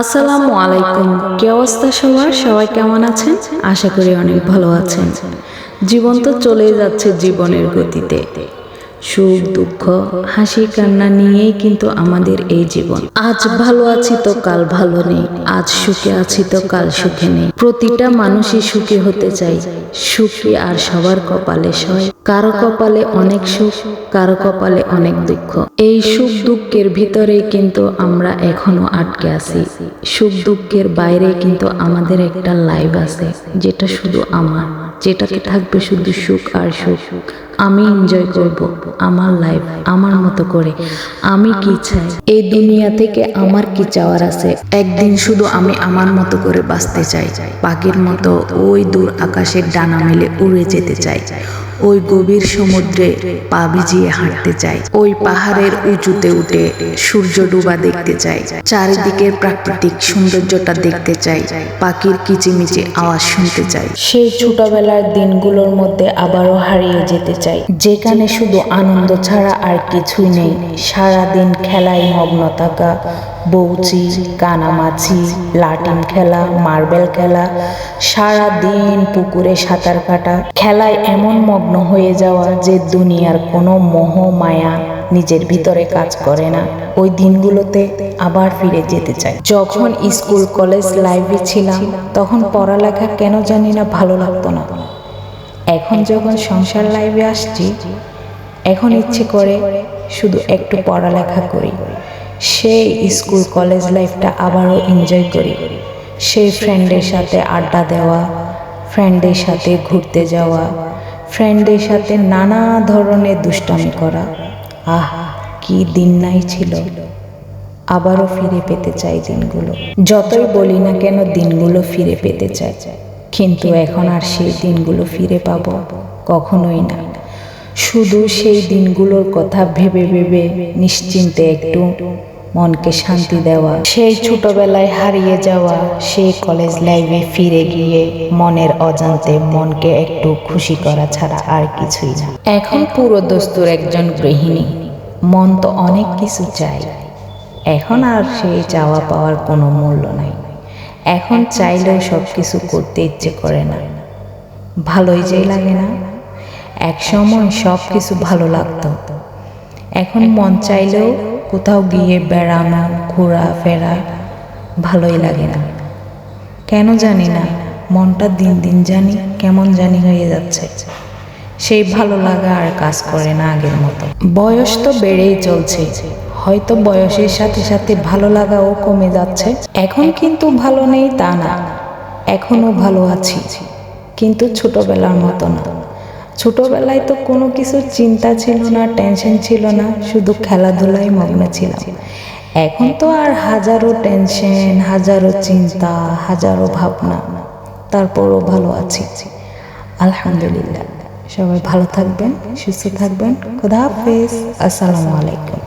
আসসালামু আলাইকুম। কি অবস্থা সবার? সবাই কেমন আছেন? আশা করি অনেক ভালো আছেন। জীবন তো চলেই যাচ্ছে জীবনের গতিতে। সুখ, দুঃখ, হাসি, কান্না নিয়েই কিন্তু আমাদের এই জীবন। আজ ভালো আছি তো কাল ভালো নেই, আজ সুখে আছি তো কাল সুখে নেই। প্রতিটা মানুষই সুখী হতে চাই সুখী আর সবার কপালে সয়। কারও কপালে অনেক সুখ, কারও কপালে অনেক দুঃখ। এই সুখ দুঃখের ভিতরে কিন্তু আমরা এখনও আটকে আছি। সুখ দুঃখের বাইরে কিন্তু আমাদের একটা লাইফ আছে, যেটা শুধু আমার, যেটাতে থাকবে শুধু সুখ আর সুখ। আমি এনজয় করব আমার লাইফ আমার মতো করে। আমি কি চাই? এই দুনিয়া থেকে আমার কি চাওয়ার আছে? একদিন শুধু আমি আমার মতো করে বাঁচতে চাই। পাখির মতো ওই দূর আকাশের ডানা মেলে উড়ে যেতে চাই। ওই গভীর সমুদ্রে পা ভিজিয়ে হাঁটতে চাই ওই পাহাড়ের উঁচুতে উঠে সূর্য ডুবা দেখতে চাই চারিদিকের প্রাকৃতিক সৌন্দর্যটা দেখতে চাই পাখির কিচিমিচি আওয়াজ শুনতে চাই সেই ছোটবেলার দিনগুলোর মধ্যে আবারও হারিয়ে যেতে চাই যেখানে শুধু আনন্দ ছাড়া আর কিছুই নেই। সারাদিন খেলায় মগ্ন থাকা বৌচি কানামাছি লাটিম খেলা, মার্বেল খেলা সারা দিন পুকুরে সাঁতার কাটা। খেলায় এমন মগ্ন হয়ে যাওয়া যে দুনিয়ার কোনো মোহ মায়া নিজের ভিতরে কাজ করে না। ওই দিনগুলোতে আবার ফিরে যেতে চাই। যখন স্কুল, কলেজ লাইফে ছিলাম, তখন পড়ালেখা কেন জানি না ভালো লাগতো না। এখন যখন সংসার লাইফে আসছি, এখন ইচ্ছে করে শুধু একটু পড়ালেখা করি। সেই স্কুল, কলেজ লাইফটা আবারও এনজয় করি। সেই ফ্রেন্ডের সাথে আড্ডা দেওয়া ফ্রেন্ডের সাথে ঘুরতে যাওয়া ফ্রেন্ডের সাথে নানা ধরনের দুষ্টামি করা। আহ, কি দিন নাই ছিল। আবারও ফিরে পেতে চাই দিনগুলো। যতই বলি না কেন দিনগুলো ফিরে পেতে চাই। কিন্তু এখন আর সেই দিনগুলো ফিরে পাবো কখনোই না। শুধু সেই দিনগুলোর কথা ভেবে ভেবে নিশ্চিন্তে একটু মনকে শান্তি দেওয়া, সেই ছোটবেলায় হারিয়ে যাওয়া, সেই কলেজ লাইফে ফিরে গিয়ে মনের অজান্তে মনকে একটু খুশি করা ছাড়া আর কিছুই না। এখন পুরো দস্তুর একজন গৃহিণী, মন তো অনেক কিছু চাই এখন আর সেই চাওয়া পাওয়ার কোনো মূল্য নাই। এখন চাইলেও সব কিছু করতে ইচ্ছে করে না। ভালোই যেই লাগে না। এক সময় সব কিছু ভালো লাগতো। এখন মন চাইলেও কোথাও গিয়ে বেড়ানো, ঘোরা, ফেরা ভালোই লাগে না। কেন জানি না, মনটা দিন দিন জানি কেমন জানি হয়ে যাচ্ছে। সেই ভালো লাগা আর কাজ করে না আগের মতো। বয়স তো বেড়েই চলছে, হয়তো বয়সের সাথে সাথে ভালো লাগাও কমে যাচ্ছে। এখন কিন্তু ভালো নেই তা না এখনও ভালো আছি, কিন্তু ছোটবেলার মতো না। ছোটবেলায় তো কোনো কিছু চিন্তা ছিল না টেনশন ছিল না, শুধু খেলাধুলাই মগ্ন ছিল এখন তো আর হাজারো টেনশন হাজারো চিন্তা, হাজারো ভাবনা, তারপরও ভালো আছি। আলহামদুলিল্লাহ। সবাই ভালো থাকবেন, সুস্থ থাকবেন। খুদা হাফেজ। আসসালামু আলাইকুম।